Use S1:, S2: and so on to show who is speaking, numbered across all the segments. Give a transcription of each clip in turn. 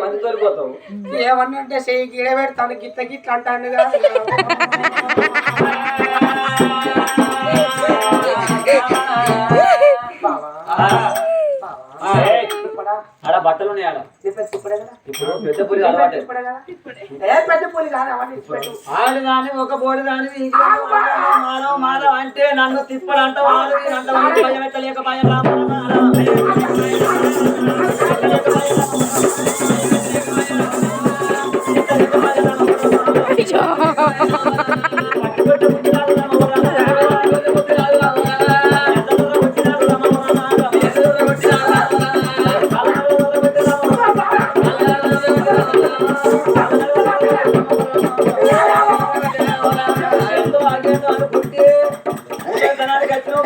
S1: మంది తోలిపోతావు
S2: ఏమన్నంటే చెయ్యి గిడ పెడతాను గిట్ల గిట్ల అంటాను కాదు
S1: ఆ, ఏయ్, ఆడ బట్టలు ఉన్నాయి ఆడ. ఇప్పుడు పెద్ద అలవాటు
S2: పెద్ద.
S1: ఆడు ఒక బోడి దాని మానవ మానవ అంటే నన్ను తిప్పడు అంట వాడు వీడు అంట వాడు భయం ఎత్తలేక భయం రామ.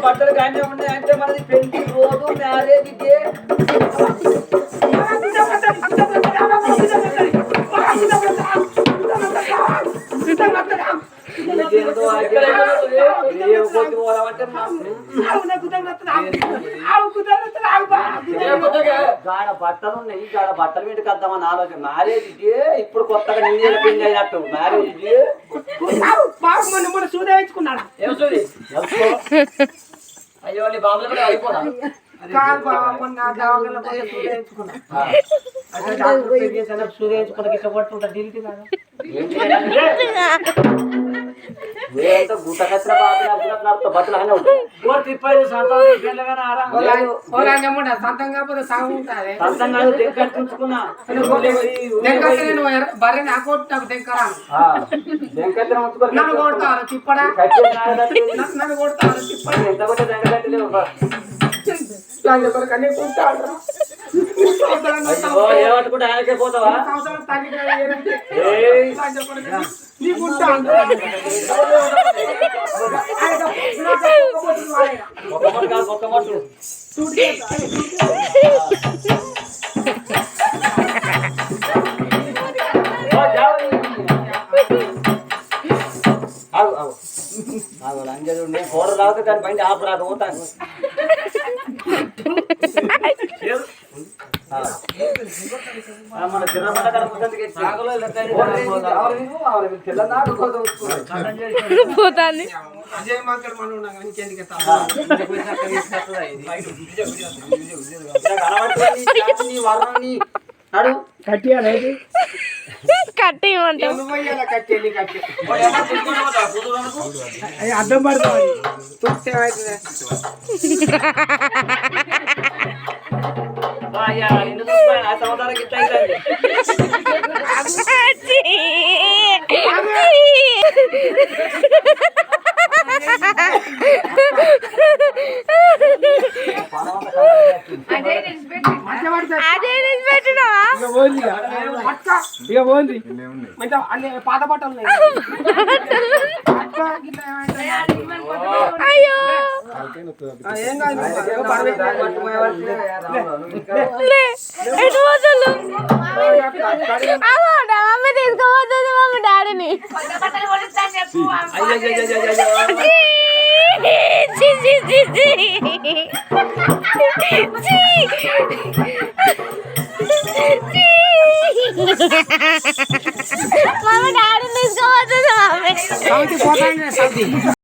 S1: బట్టలు కానీ ఉన్నాయి అంటే మనది పెళ్ళి రోజు మ్యారేజ్ డే గాడ బట్టలు ఉన్నాయి. గాడ బట్టలు ఇంటికి వద్దామని ఆలోచన. మ్యారేజ్ ఇప్పుడు కొత్తగా నిన్న పెళ్ళి అయినట్టు. మ్యారేజ్ డే
S2: బాబు మొన్న మొన్న సూదేయించుకున్నాడు
S1: ఏం చూది అయ్యో నీ బాబులు కూడా అయిపోదా
S2: కాదు బాబు మొన్న దవాఖానలో పోయి సూదేయించుకున్నాడు అదే డాక్టర్ పేరు చేసిన సూదేయించుకున్న ఇష్టపడుతుంటా దీనికి కాదు
S1: ఏంటో గుట్ట కచ్చిన బాబు బట్టలు అన్నీ ఉంటాయి తిప్పది సంతానం పెళ్ళగానే ఆరా
S2: ఓలాంగమ్మ సొంతం కాకపోతే సాగు ఉంటుంది
S1: సంతం కాదు దగ్గర ఉంచుకున్నా
S2: దెంకతే నువ్వు ఎర్ర- బర్రె నా కొట్టు నాకు దెంకరాను
S1: వెంకట్రం ఉంచుకొని
S2: నన్ను కొడతాను తిప్పడా
S1: కట్టేసి నాగదట్టి
S2: నన్ను- నన్ను కొడతాను తిప్పడా లాంటి కొరకు అన్ని
S1: అయ్యో ఏమనుకుంటే ఆయనకే పోతావా?
S2: సంవత్సరం తగ్గిన ఏనంటే
S1: ఏయ్.
S2: లాంటి కొరకు నీకు ఉంటాడు
S1: ఒక మొట్టు కాదు ఒక మొట్టు తీసి ఆవిడ తిను, ఆవిడ తిను. తెల్లనాడు కోత ఉంచుకోవాలి.
S3: పోతాంది
S2: అజయ్ మాకర్ మనం ఉన్నాం ఇంకెందుకు ఎత్తాలి?
S1: నాకు కనబడుతుంది, నీ జాతి, నీ వర్ణం, నీ నడు.
S3: కట్టి.
S2: అడ్డం పడుతుంది
S3: అదే పెట్టినావా
S2: అక్క ఇక పోంది మంచిగా అన్ని పాత బట్టలు?
S3: అయ్యో.
S2: ఏం కాదు
S3: ఎటు పోతుంది మమ్మీ తీసుకుపోతుంది మమ్మీ డాడీని. చి, చి, చి, చి. చి.